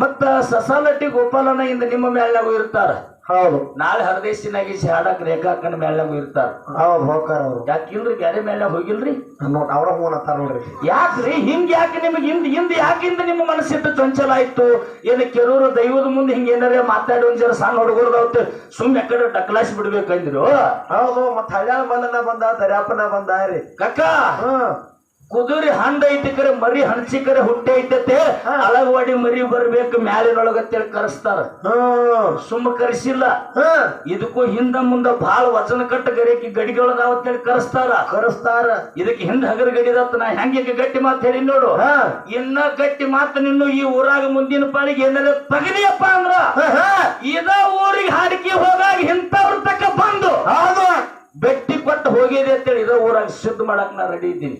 S1: ಮತ್ತ ಸಸಾಲಟ್ಟಿ ಗೋಪಾಲನ ಇಂದ ನಿಮ್ಮ ಮೇಲೆ ಇರ್ತಾರ.
S2: ಹೌದು.
S1: ನಾಳೆ ಹರದೇಶಿನಾಗಿ ಹಾಡಕ್ ರೇಖಾಕನ ಹೋಗಿ ಇರ್ತಾರ.
S2: ಹೌದು ಹೋಗ್ತಾರ ಅವ್ರು.
S1: ಯಾಕಿಲ್ರಿ? ಬ್ಯಾರೆ ಮೇಲೆ ಹೋಗಿಲ್ರಿ?
S2: ನೋಡ್ ಅವ್ರ ಫೋನ್ ಅಂತಾರ ನೋಡ್ರಿ.
S1: ಯಾಕ್ರಿ? ಹಿಂಗ್ ಯಾಕೆ ನಿಮ್ಗೆ ಹಿಂದ್ ಹಿಂದ್ ಯಾಕಿಂದ ನಿಮ್ಮ ಮನಸ್ಸಿಟ್ಟು ಚಂಚಲ ಆಯ್ತು? ಏನು ಕೆಲವರು ದೈವದ ಮುಂದೆ ಹಿಂಗ ಏನಾರೇ ಮಾತಾಡಿ ಒಂದ್ ಜರ ಸಣ್ಣ ಅವತ್ತು ಸುಮ್ಮನೆ ಕಡೆ ಡಕ್ಲಾಸ್ ಬಿಡ್ಬೇಕಂದ್ರು?
S2: ಹೌದು ಮತ್ತೆ ಹಳ್ಯಾಳ ಮಲ್ಲನ ಬಂದ ದರ್ಯಾಪನ ಬಂದ ರೀ.
S1: ಕಕ್ಕ
S2: ಹ್ಮ್.
S1: ಕುದುರೆ ಹಂಡ ಐತಿ ಕರೆ ಮರಿ ಹಣಸಿಕರೆ ಹುಟ್ಟೆ ಐತತೆ ಅಳಗವಾಡಿ ಮರಿ ಬರ್ಬೇಕು ಮ್ಯಾಲಿನೊಳಗತ್ತೇಳಿ ಕರೆಸ್ತಾರ.
S2: ಹ್ಮ್
S1: ಸುಮ್ಮ ಕರೆಸಿಲ್ಲ. ಇದಕ್ಕೂ ಹಿಂದ ಮುಂದ ಬಹಳ ವಚನ ಕಟ್ಟ ಗರಿಕಿ ಗಡಿಗಳದಾವತ್ತೇಳಿ ಕರೆಸ್ತಾರ.
S2: ಕರೆಸ್ತಾರ.
S1: ಇದಕ್ಕೆ ಹಿಂದ ಹಗರ ಗಡಿದತ್ತ ನಾ ಹೆಂಗ ಗಟ್ಟಿ ಮಾತು ಹೇಳಿ ನೋಡು.
S2: ಹಾ.
S1: ಇನ್ನ ಗಟ್ಟಿ ಮಾತು ನಿನ್ನು ಈ ಊರಾಗ ಮುಂದಿನ ಪಾಳಿಗೆ ಏನಾರ ತಗಲಿಯಪ್ಪ ಅಂದ್ರ. ಇದ ಊರಿಗೆ ಹಾಡಿಕೆ ಹೋದಾಗ ಇಂಥವ್ರ ತಕ್ಕ ಬಂದು ಬೆಟ್ಟಿ ಕೊಟ್ಟು ಹೋಗಿದೆ ಅಂತೇಳಿ ಇದ ಊರಾಗ ಸಿದ್ಧ ಮಾಡಕ್ ನಾ ರೆಡಿ ಇದ್ದೀನಿ.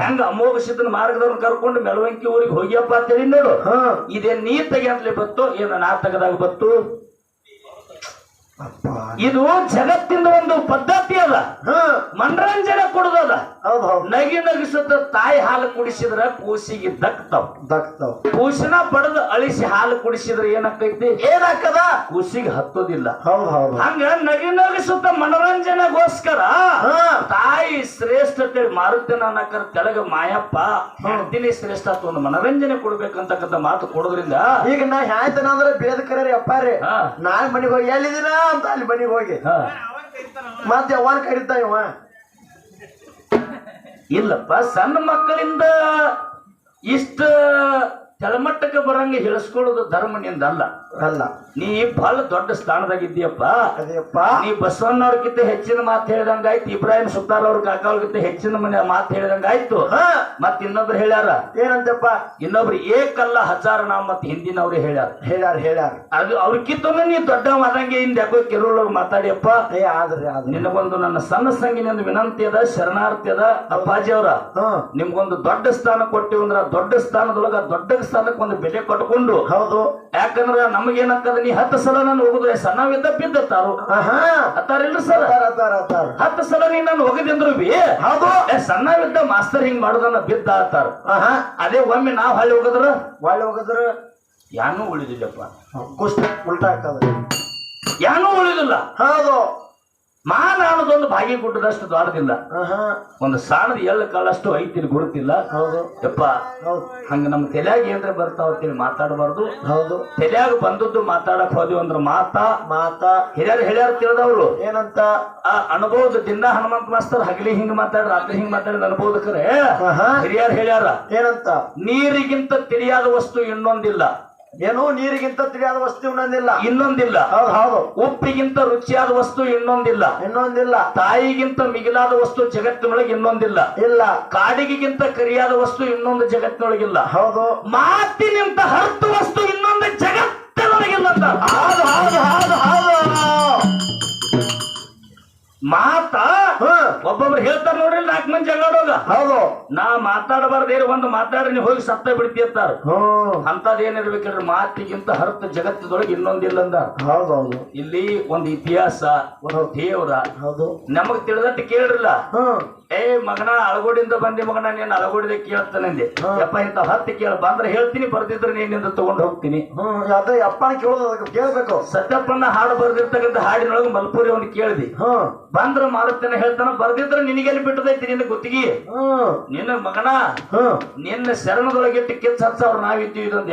S1: ಹೆಂಗ ಅಮೋಘ ಸಿದ್ಧನ ಮಾರ್ಗದವ್ರನ್ನ ಕರ್ಕೊಂಡು ಮೆಳವಂಕಿ ಊರಿಗೆ ಹೋಗ್ಯಪ್ಪ ಅಂತೇಳಿ ನೋಡು.
S2: ಇದೇನ್
S1: ನೀರ್ ನೀ ತೆಗೆಂತಲೇ ಬತ್ತು ಏನ ನಾ ತೆಗದಾಗ ಬತ್ತು. ಇದು ಜಗತ್ತಿನ ಒಂದು ಪದ್ಧತಿ ಅದ. ಮನರಂಜನೆ ಕೊಡುದದ.
S2: ಹೌದು
S1: ನಗಿ ನಗಿಸದ ತಾಯಿ ಹಾಲು ಕುಡಿಸಿದ್ರ ಕೂಸಿಗೆ ದಕ್ತಾವ್.
S2: ದಕ್ತಾವ್.
S1: ಕೂಸಿನ ಬಡದ ಅಳಿಸಿ ಹಾಲು ಕುಡಿಸಿದ್ರ ಏನಾಕೈತಿ
S2: ಏನಾಕದ
S1: ಕೂಸಿಗೆ ಹತ್ತೋದಿಲ್ಲ.
S2: ಹೌದು ಹೌದು.
S1: ಹಂಗ ನಗಿ ನಗಿಸುತ್ತ ಮನೋರಂಜನೆಗೋಸ್ಕರ
S2: ಹಾ.
S1: ತಾಯಿ ಶ್ರೇಷ್ಠ ಅಂತೇಳಿ ಮಾರುತ್ತೇನೆ ಅನ್ನಕರ ತೆಳಗ ಮಾಯಪ್ಪ ದಿನೇ ಶ್ರೇಷ್ಠ ಅಂತ ಒಂದು ಮನರಂಜನೆ ಕೊಡ್ಬೇಕಂತಕ್ಕಂಥ ಮಾತು ಕೊಡೋದ್ರಿಂದ
S2: ಈಗ ನಾ ಹೇಳ್ತೇನೆ ಅಂದ್ರೆ ಬೇದ ಕರೀರಿ ಅಪ್ಪಾರಿ
S1: ಹಾ.
S2: ನಾಳೆ ಮನೆಗೆ ಹೋಗಿ ಎಲ್ಲಿದ್ದೀರಾ ಅಂತ ಅಲ್ಲಿ ಮನೆಗೆ ಹೋಗಿ.
S1: ಹಾ.
S2: ಮತ್ತೆ ಯಾವಾಗ ಕರೀತಾ ಇವ?
S1: ಇಲ್ಲಪ್ಪ ಸಣ್ಣ ಮಕ್ಕಳಿಂದ ಇಷ್ಟ ತಳಮಟ್ಟಕ್ಕೆ ಬರಂಗೆ ಹೇಳಿಸ್ಕೊಳ್ಳೋದು ಧರ್ಮನಿಂದ ಅಲ್ಲ?
S2: ಅಲ್ಲ.
S1: ನೀ ಬಹಳ ದೊಡ್ಡ ಸ್ಥಾನದಾಗ ಇದ್ದೀಯಪ್ಪ
S2: ಅದೇಪ್ಪ
S1: ನೀ ಬಸವಣ್ಣವ್ರಕ್ಕಿಂತ ಹೆಚ್ಚಿನ ಮಾತು ಹೇಳಿದಂಗಾಯ್ತು ಇಬ್ರಾಹಿಂ ಸುತ್ತಾರ ಅವ್ರ ಕಾಕಾವ್ರಿಗಿಂತ ಹೆಚ್ಚಿನ ಮನೆ ಮಾತು
S2: ಹೇಳಿದಂಗಾಯ್ತು.
S1: ಮತ್ ಇನ್ನೊಬ್ರು ಹೇಳ್ಯಾರ?
S2: ಏನಂತಪ್ಪ?
S1: ಇನ್ನೊಬ್ರು ಏಕಲ್ಲ ಹಜಾರ ನಾ ಮತ್ ಹಿಂದಿನವ್ರು ಹೇಳ್ಯಾರ.
S2: ಹೇಳ್ಯಾರ ಹೇಳ್ಯಾರ.
S1: ಅದು ಅವ್ರಕ್ಕಿಂತನೂ ನೀ ದೊಡ್ಡ ಮಾದಂಗೆ ಹಿಂದೆ ಯಾಕೋ ಕೆರೋಳವ್ರು ಮಾತಾಡಿಯಪ್ಪ?
S2: ಏ ಆದ್ರೆ
S1: ನಿನಗೊಂದು ನನ್ನ ಸಣ್ಣ ಸಂಗಿನಿಂದ ವಿನಂತಿ ಅದ ಶರಣಾರ್ಥಿ ಅದ ಅಪ್ಪಾಜಿ ಅವ್ರ. ನಿಮ್ಗೊಂದು ದೊಡ್ಡ ಸ್ಥಾನ ಕೊಟ್ಟಿವಂದ್ರ ದೊಡ್ಡ ಸ್ಥಾನದೊಳಗ ದೊಡ್ಡ ಸ್ಥಾನಕ್ಕೆ ಒಂದು ಬೆಲೆ ಕೊಟ್ಕೊಂಡು.
S2: ಹೌದು.
S1: ಯಾಕಂದ್ರ ನಮಗೇನಕ್ಕದ ನೀ ಹತ್ತು ಸಲ ನಾನು ಹೋಗುದು ಸಣ್ಣವಿದ್ದ ಬಿದ್ದತ್ತಾರು? ಅತ್ತಾರಿಲ್ರಿ ಸರ್?
S2: ಅತ್ತಾರ ಅತ್ತಾರ ಅತ್ತಾರ
S1: ಹತ್ತು ಸಲ ನೀ ನಾನು ಹೋಗದಿಂದ್ರು ಬಿ?
S2: ಹೌದು.
S1: ಸಣ್ಣವಿದ್ದ ಮಾಸ್ತರ್ ಹಿಂಗ್ ಮಾಡುದನ್ನ ಬಿದ್ದ ಆತಾರ
S2: ಆಹಾ.
S1: ಅದೇ ಒಮ್ಮೆ ನಾವ್ ಹಳ್ಳಿ ಹೋಗದ್ರ?
S2: ಹಳ್ಳಿ ಹೋಗದ್ರ?
S1: ಯಾನು ಉಳಿದಿಲ್ಲಪ್ಪ.
S2: ಕುಷ್ಟ ಉಲ್ಟಾ ಆಗ್ತದ.
S1: ಯಾನು ಉಳಿದಿಲ್ಲ.
S2: ಹೌದು.
S1: ಮಾನ ಅನ್ನೋದೊಂದು ಭಾಗಿ ಗುಡ್ಡದಷ್ಟು
S2: ಆಹಾ.
S1: ಒಂದು ಸಾಣದ ಎಳ್ಳು ಕಾಲಷ್ಟು ಐತಿಲ್ ಗುರುತಿಲ್ಲ.
S2: ಹೌದು.
S1: ಯಪ್ಪ ಹಂಗ ನಮ್ ತಲೆಯಾಗ ಏನ್ರ ಬರ್ತಾವ ಅಂತೇಳಿ ಮಾತಾಡಬಾರ್ದು.
S2: ಹೌದು.
S1: ತಲೆಯಾಗ ಬಂದದ್ದು ಮಾತಾಡಕ್ ಹೋದ್ವಿ ಅಂದ್ರ ಮಾತಾ.
S2: ಮಾತಾ.
S1: ಹಿರಿಯರು ಹೇಳ್ಯಾರ ತಿಳಿದವ್ರು.
S2: ಏನಂತ?
S1: ಆ ಅನುಭವದ ದಿನ ಹನುಮಂತ ಮಾಸ್ತರ್ ಹಗಲಿ ಹಿಂಗ್ ಮಾತಾಡ ರಾತ್ರಿ ಹಿಂಗ್ ಮಾತಾಡಿದ ಅನುಭವದ ಕರೆ.
S2: ಆಹಾ.
S1: ಹಿರಿಯರು ಹೇಳ್ಯಾರ
S2: ಏನಂತ?
S1: ನೀರಿಗಿಂತ ತಿಳಿಯಾದ ವಸ್ತು ಇನ್ನೊಂದಿಲ್ಲ.
S2: ಏನು ನೀರಿಗಿಂತ ತಿಳಿಯಾದ ವಸ್ತು ಇನ್ನೊಂದಿಲ್ಲ.
S1: ಇನ್ನೊಂದಿಲ್ಲ.
S2: ಹೌದು ಹೌದು.
S1: ಉಪ್ಪಿಗಿಂತ ರುಚಿಯಾದ ವಸ್ತು ಇನ್ನೊಂದಿಲ್ಲ.
S2: ಇನ್ನೊಂದಿಲ್ಲ.
S1: ತಾಯಿಗಿಂತ ಮಿಗಿಲಾದ ವಸ್ತು ಜಗತ್ತಿನೊಳಗೆ ಇನ್ನೊಂದಿಲ್ಲ.
S2: ಇಲ್ಲ.
S1: ಕಾಡಿಗಿಂತ ಕರಿಯಾದ ವಸ್ತು ಇನ್ನೊಂದು ಜಗತ್ತಿನೊಳಗಿಲ್ಲ.
S2: ಹೌದು.
S1: ಮಾತಿನಿಂತ ಹರ್ತು ವಸ್ತು ಇನ್ನೊಂದು ಜಗತ್ತಿನೊಳಗಿಲ್ಲ ಅಂತ
S2: ಹೌದು ಹೌದು ಹೌದು ಹೌದು.
S1: ಮಾತ? ಒಬ್ಬೊಬ್ರು ಹೇಳ್ತಾರ ನೋಡ್ರಿ ನಾಲ್ಕು ಮಂದಿ ಜಗಳೋಗ
S2: ಹೌದು.
S1: ನಾ ಮಾತಾಡಬಾರ್ದೇನು ಒಂದು ಮಾತಾಡ್ರಿ ನೀವು ಹೋಗಿ ಸತ್ತ ಬಿಡ್ತಿ ಅಂತಾರ. ಅಂತದೇನಿರ್ಬೇಕಂದ್ರೆ ಮಾತಿಗಿಂತ ಹರತ ಜಗತ್ತದೊಳಗೆ ಇನ್ನೊಂದಿಲ್ಲ ಅಂದ
S2: ಹೌದು ಹೌದು.
S1: ಇಲ್ಲಿ ಒಂದು ಇತಿಹಾಸ ಒಂದು ದೇವರ.
S2: ಹೌದು.
S1: ನಮಗ್ ತಿಳಿದಟ್ಟು ಕೇಳ್ರಲ್ಲ. ಏ ಮಗನ ಅಳಗೋಡಿಂದ ಬಂದಿ ಮಗನ ನೀನ್ ಅಳಗೋಡಿದ ಕೇಳ್ತಾನಂದೆ ಯಪ್ಪ ಇಂತ ಹತ್ತು ಕೇಳ. ಬಂದ್ರೆ ಹೇಳ್ತೀನಿ ಬರ್ದಿದ್ರೆ ನೀನಿಂದ ತಗೊಂಡ್ ಹೋಗ್ತೀನಿ.
S2: ಅದ ಅಪ್ಪನ ಕೇಳೋದು ಕೇಳ್ಬೇಕು.
S1: ಸತ್ಯಪ್ಪನ ಹಾಡು ಬರ್ದಿರ್ತಕ್ಕಂಥ ಹಾಡಿನೊಳಗೆ ಮಲ್ಪುರಿ ಅವ್ನು ಕೇಳಿದಿ.
S2: ಹ್ಮ್
S1: ಬಂದ್ರ ಮಾರುತ್ತೇನೆ ಹೇಳ್ತಾನ ಬರ್ದಿದ್ರೆ ನಿನಗೆಲ್ಲಿ ಬಿಟ್ಟದೈತಿ ನಿನ್ನ ಗುತ್ತಿಗೆ? ನಿನ್ನ ಮಗನ
S2: ಹ್ಮ್.
S1: ನಿನ್ನ ಶರಣದೊಳಗಿಟ್ಟು ಕಿಚ್ಚ ಅವ್ರು ನಾವಿದ್ದೀವಿ ಇದೊಂದು